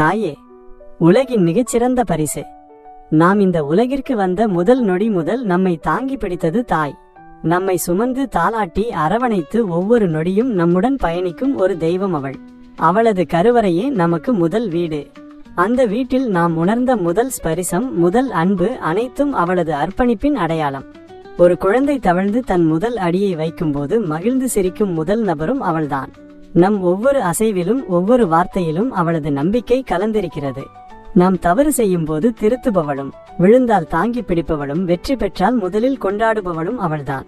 தாயே உலகின் மிகச்சிறந்த பரிசு. நாம் இந்த உலகிற்கு வந்த முதல் நொடி முதல் நம்மை தாங்கி பிடித்தது தாய். நம்மை சுமந்து தாளாட்டி அரவணைத்து ஒவ்வொரு நொடியும் நம்முடன் பயணிக்கும் ஒரு தெய்வம் அவள். அவளது கருவறையே நமக்கு முதல் வீடு. அந்த வீட்டில் நாம் உணர்ந்த முதல் ஸ்பரிசம் முதல் அன்பு அனைத்தும் அவளது அர்ப்பணிப்பின் அடையாளம். ஒரு குழந்தை தவழ்ந்து தன் முதல் அடியை வைக்கும்போது மகிழ்ந்து சிரிக்கும் முதல் நபரும் அவள்தான். நம் ஒவ்வொரு அசைவிலும் ஒவ்வொரு வார்த்தையிலும் அவளது நம்பிக்கை கலந்திருக்கிறது. நாம் தவறு செய்யும் போது திருத்துபவளும் விழுந்தால் தாங்கி பிடிப்பவளும் வெற்றி பெற்றால் முதலில் கொண்டாடுபவளும் அவள்தான்.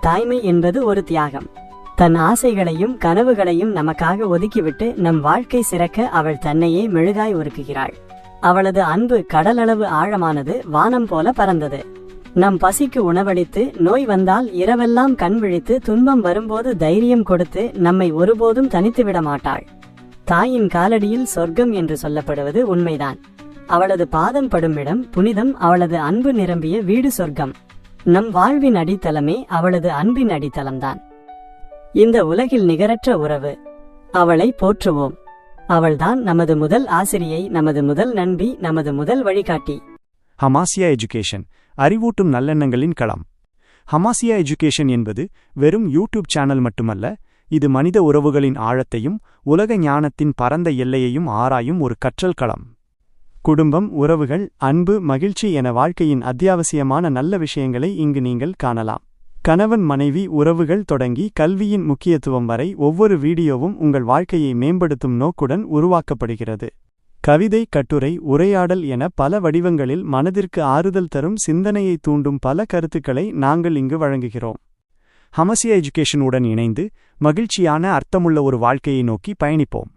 தாய்மை என்பது ஒரு தியாகம். தன் ஆசைகளையும் கனவுகளையும் நமக்காக ஒதுக்கிவிட்டு நம் வாழ்க்கை சிறக்க அவள் தன்னையே மெழுகாய் உருக்குகிறாள் அவளது அன்பு கடலளவு ஆழமானது வானம் போல பறந்தது. நம் பசிக்கு உணவளித்து நோய் வந்தால் இரவெல்லாம் கண் விழித்து துன்பம் வரும்போது தைரியம் கொடுத்து நம்மை ஒருபோதும் தனித்து விட மாட்டாள். தாயின் காலடியில் சொர்க்கம் என்று சொல்லப்படுவது உண்மைதான். அவளது பாதம் படும் இடம் புனிதம் அவளது அன்பு நிரம்பிய வீடு சொர்க்கம். நம் வாழ்வின் அடித்தளமே அவளது அன்பின் அடித்தளம்தான். இந்த உலகில் நிகரற்ற உறவு. அவளை போற்றுவோம். அவள்தான் நமது முதல் ஆசிரியை நமது முதல் நண்பி நமது முதல் வழிகாட்டி. ஹமாசியா எஜுகேஷன் அறிவூட்டும் நல்லெண்ணங்களின் களம் ஹமாசியா எஜுகேஷன் என்பது வெறும் யூடியூப் சேனல் மட்டுமல்ல இது மனித உறவுகளின் ஆழத்தையும் உலக ஞானத்தின் பரந்த எல்லையையும் ஆராயும் ஒரு கற்றல் களம் குடும்பம் உறவுகள் அன்பு மகிழ்ச்சி என வாழ்க்கையின் அத்தியாவசியமான நல்ல விஷயங்களை இங்கு நீங்கள் காணலாம். கணவன் மனைவி உறவுகள் தொடங்கி கல்வியின் முக்கியத்துவம் வரை ஒவ்வொரு வீடியோவும் உங்கள் வாழ்க்கையை மேம்படுத்தும் நோக்குடன் உருவாக்கப்படுகிறது. கவிதை கட்டுரை உரையாடல் என பல வடிவங்களில் மனதிற்கு ஆறுதல் தரும் சிந்தனையை தூண்டும் பல கருத்துக்களை நாங்கள் இங்கு வழங்குகிறோம். ஹமசியா எஜுகேஷன் உடன் இணைந்து மகிழ்ச்சியான அர்த்தமுள்ள ஒரு வாழ்க்கையை நோக்கி பயணிப்போம்.